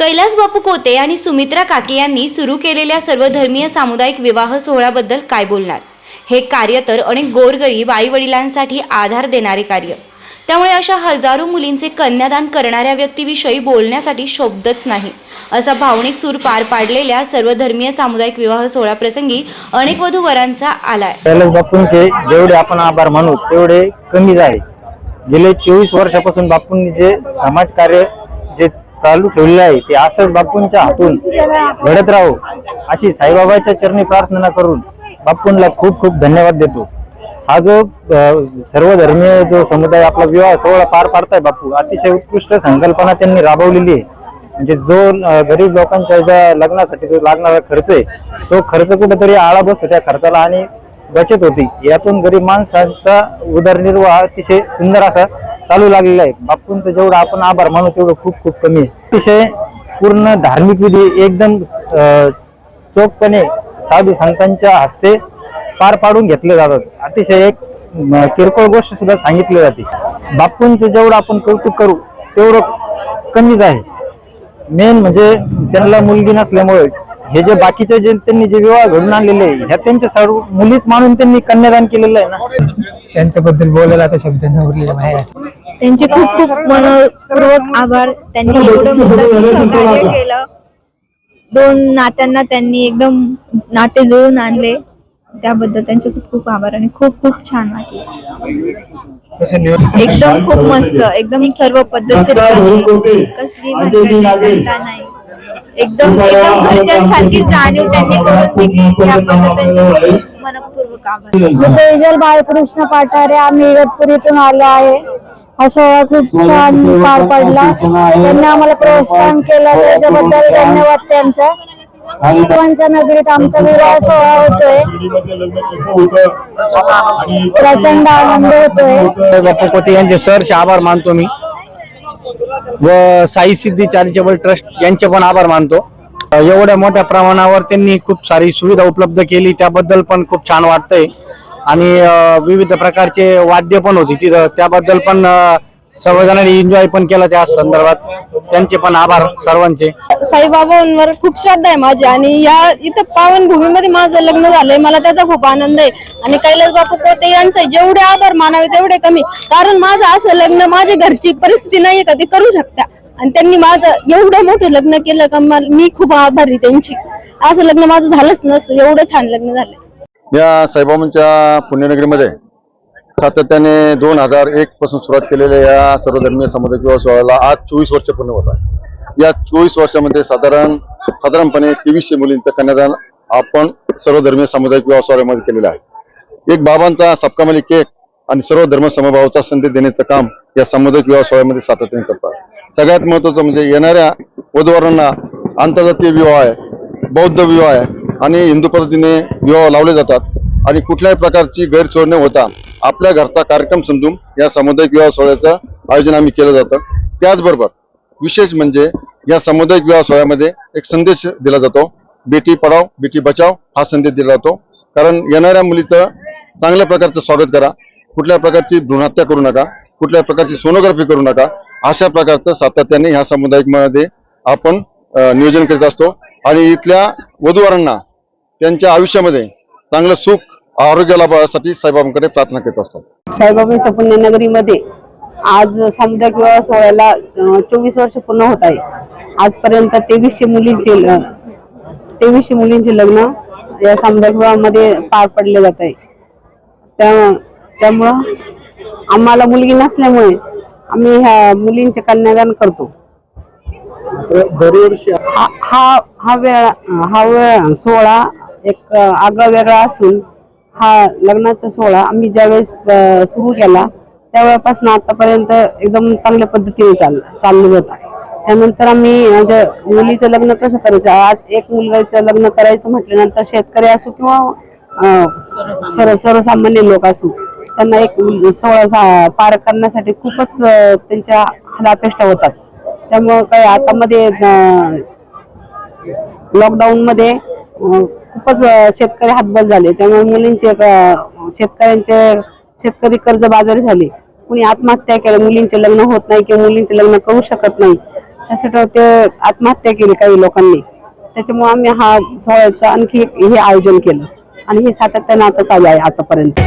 कैलास बापू कोते आणि सुमित्रा काके यांनी सुरू केलेल्या सर्वधर्मीय सामुदायिक विवाह सोहळ्याबद्दल काय बोलणार? हे कार्य तर अनेक गोरगरीब आई वडिलांसाठी आधार देणारे कार्य. त्यामुळे अशा हजारो मुलींचे कन्यादान करणाऱ्या व्यक्तीविषयी बोलण्यासाठी शब्दच नाही. असा भावनिक सूर पार पाडलेल्या सर्वधर्मीय सामुदायिक विवाह सोहळ्याप्रसंगी अनेक वधू वरांचा आलाय. कैलास बापूंचे जेवढे आपण आभार मानू तेवढे कमीच आहे. गेले चोवीस वर्षापासून बापूंनी जे समाजकार्य जे चालू ठेवलेलं आहे. ते असंच बापूंच्या हातून घडत राहो अशी साईबाबाच्या चरणी प्रार्थना करून बापूंना खूप खूप धन्यवाद देतो. हा जो सर्वधर्मीय जो समुदाय आपला विवाह सोहळा पार पाडताय बापू अतिशय उत्कृष्ट संकल्पना त्यांनी राबवलेली आहे. म्हणजे जो गरीब लोकांच्या ज्या लग्नासाठी जो लागणारा खर्च आहे तो खर्च कुठेतरी आळा बसतो त्या खर्चाला आणि बचत होती. यातून गरीब माणसांचा उदरनिर्वाह अतिशय सुंदर असा चालू लागलेला आहे. बापूंचं जेवढं आपण आभार मानू तेवढं खूप खूप कमी आहे. अतिशय पूर्ण धार्मिक विधी एकदम चोखपणे साधू संतांच्या हस्ते पार पाडून घेतले जातात अतिशय एक किरकोळ गोष्ट सुद्धा सांगितली जाते. बापूंचं जेवढं आपण कौतुक करू तेवढं कमीच आहे. मेन म्हणजे त्यांना मुलगी नसल्यामुळे हे जे बाकीचे जे त्यांनी जे विवाह घडून आणलेले आहे, ह्या त्यांच्या सर्व मुलीच मानून त्यांनी कन्यादान केलेलं आहे ना. त्यांच्याबद्दल बोलायला आता शब्द न उरलेले आहे त्यांचे खूप खूप मनपूर्वक आभार. त्यांनी एवढं मोठं सहकार्य केलं. दोन नात्यांना त्यांनी एकदम नाते जुळून आणले. त्याबद्दल त्यांचे खूप खूप आभार आणि खूप खूप छान वाटले. एकदम खूप मस्त एकदम सर्व पद्धतशीर कसली भानगड नाही, एकदम एकदम घरच्यांसारखी जाणीव त्यांनी करून दिली. त्याबद्दल त्यांचे मनपूर्वक आभार. मी तेजल बाळकृष्ण पाठारे आम्ही इगतपुरीतून आलो आहे. हा सोहळा खूप छान पार पडला. त्यांनी आम्हाला प्रोत्साहन केलं. त्याच्याबद्दल धन्यवाद त्यांचा. सर्वांच्या नगरीत आमचा विवाह सोहळा होतोय. प्रचंड आनंद होतोय. बापू कोते यांचे सरचे आभार मानतो मी. व साई सिद्धी चॅरिटेबल ट्रस्ट यांचे पण आभार मानतो. एवढ्या मोठ्या प्रमाणावर त्यांनी खूप सारी सुविधा उपलब्ध केली. त्याबद्दल पण खूप छान वाटतंय. आणि विविध प्रकारचे वाद्य पण होती तिथं. त्याबद्दल पण सर्वजणांनी एन्जॉय पण केला त्या संदर्भात. त्यांचे पण आभार सर्वांचे. साईबाबांवर खूप श्रद्धा आहे माझी आणि या इथं पावनभूमीमध्ये माझं लग्न झालंय. मला त्याचा खूप आनंद आहे. आणि कैलास बापू कोते यांचे जेवढे आभार मानावे तेवढे कमी. कारण माझं असं लग्न माझ्या घरची परिस्थिती नाहीये का? ते करू शकता. आणि त्यांनी माझं एवढं मोठं लग्न केलं का मी खूप आभारी त्यांची. असं लग्न माझं झालंच नसतं. एवढं छान लग्न झालंय. या साईबाबांच्या पुण्यनगरीमध्ये सातत्याने दोन हजार एक पासून सुरुवात केलेल्या या सर्वधर्मीय सामुदायिक विवाह सोहळ्याला आज चोवीस वर्ष पूर्ण होत आहे. या चोवीस वर्षामध्ये साधारण साधारणपणे तेवीसशे मुलींचं कन्यादान आपण सर्वधर्मीय सामुदायिक विवाह सोहळ्यामध्ये केलेलं आहे. एक बाबांचा सपकामली केक आणि सर्व धर्म समभावाचा संदेश देण्याचं काम या सामुदायिक विवाह सोहळ्यामध्ये सातत्याने करतात. सगळ्यात महत्वाचं म्हणजे येणाऱ्या वधूवरांना आंतरजातीय विवाह आहे बौद्ध विवाह आहे आणि हिंदू पद्धतीने विवाह लावले जातात आणि कुठल्याही प्रकारची गैरसोय न होता आपल्या घरचा कार्यक्रम समजून या सामुदायिक विवाह सोहळ्याचं आयोजन आम्ही केलं जातं. त्याचबरोबर विशेष म्हणजे या सामुदायिक विवाह सोहळ्यामध्ये एक संदेश दिला जातो. बेटी पढाव बेटी बचाव हा संदेश दिला जातो. कारण येणाऱ्या मुलीचं चांगल्या प्रकारचं स्वागत करा. कुठल्या प्रकारची भ्रूणहत्या करू नका. कुठल्या प्रकारची सोनोग्राफी करू नका. अशा प्रकारचं सातत्याने ह्या सामुदायिकमध्ये आपण नियोजन करीत असतो. आणि इथल्या वधूवरांना त्यांच्या आयुष्यामध्ये चांगलं सुख आरोग्य लाभासाठी साईबाबांकडे प्रार्थना करत असतो. साईबाबांच्या पुण्यनगरीमध्ये आज सामुदायिक विवाह सोहळ्याला चोवीस वर्ष पूर्ण होत आहे. आजपर्यंत तेवीसशे मुलींचे तेवीसशे मुलींचे लग्न या सामुदायिक विवाहामध्ये पार पडले जात आहे. त्या त्यामुळं आम्हाला मुलगी नसल्यामुळे आम्ही ह्या मुलींचे कन्यादान करतो. दरवर्षी हा हा हा वेळ हा वेळ सोहळा एक आगळा वेगळा असून हा लग्नाचा सोहळा आम्ही ज्यावेळेस सुरू केला त्यावेळेपासून आतापर्यंत एकदम चांगल्या पद्धतीने चाल चालू होता. त्यानंतर आम्ही अ, मुलीचं लग्न कसं करायचं आज एक मुलगाचं लग्न करायचं म्हटल्यानंतर शेतकरी असो किंवा सर सर्व सर्वसामान्य लोक असो त्यांना एक सोहळा सा- पार करण्यासाठी खूपच त्यांच्या हलापेष्टा होतात. त्यामुळं काय आता मध्ये लॉकडाऊन मध्ये खूपच शेतकरी हातबल झाले. त्यामुळे मुलींचे शेतकऱ्यांचे शेतकरी कर्ज बाजारी झाले. कुणी आत्महत्या केल्या मुलींचे लग्न होत नाही किंवा मुलींचे लग्न करू शकत नाही. त्यासाठी ते आत्महत्या केली काही लोकांनी. त्याच्यामुळे आम्ही हा सोहळ्याचं आणखी एक हे आयोजन केलं. आणि हे सातत्यानं आता चालू आहे आतापर्यंत.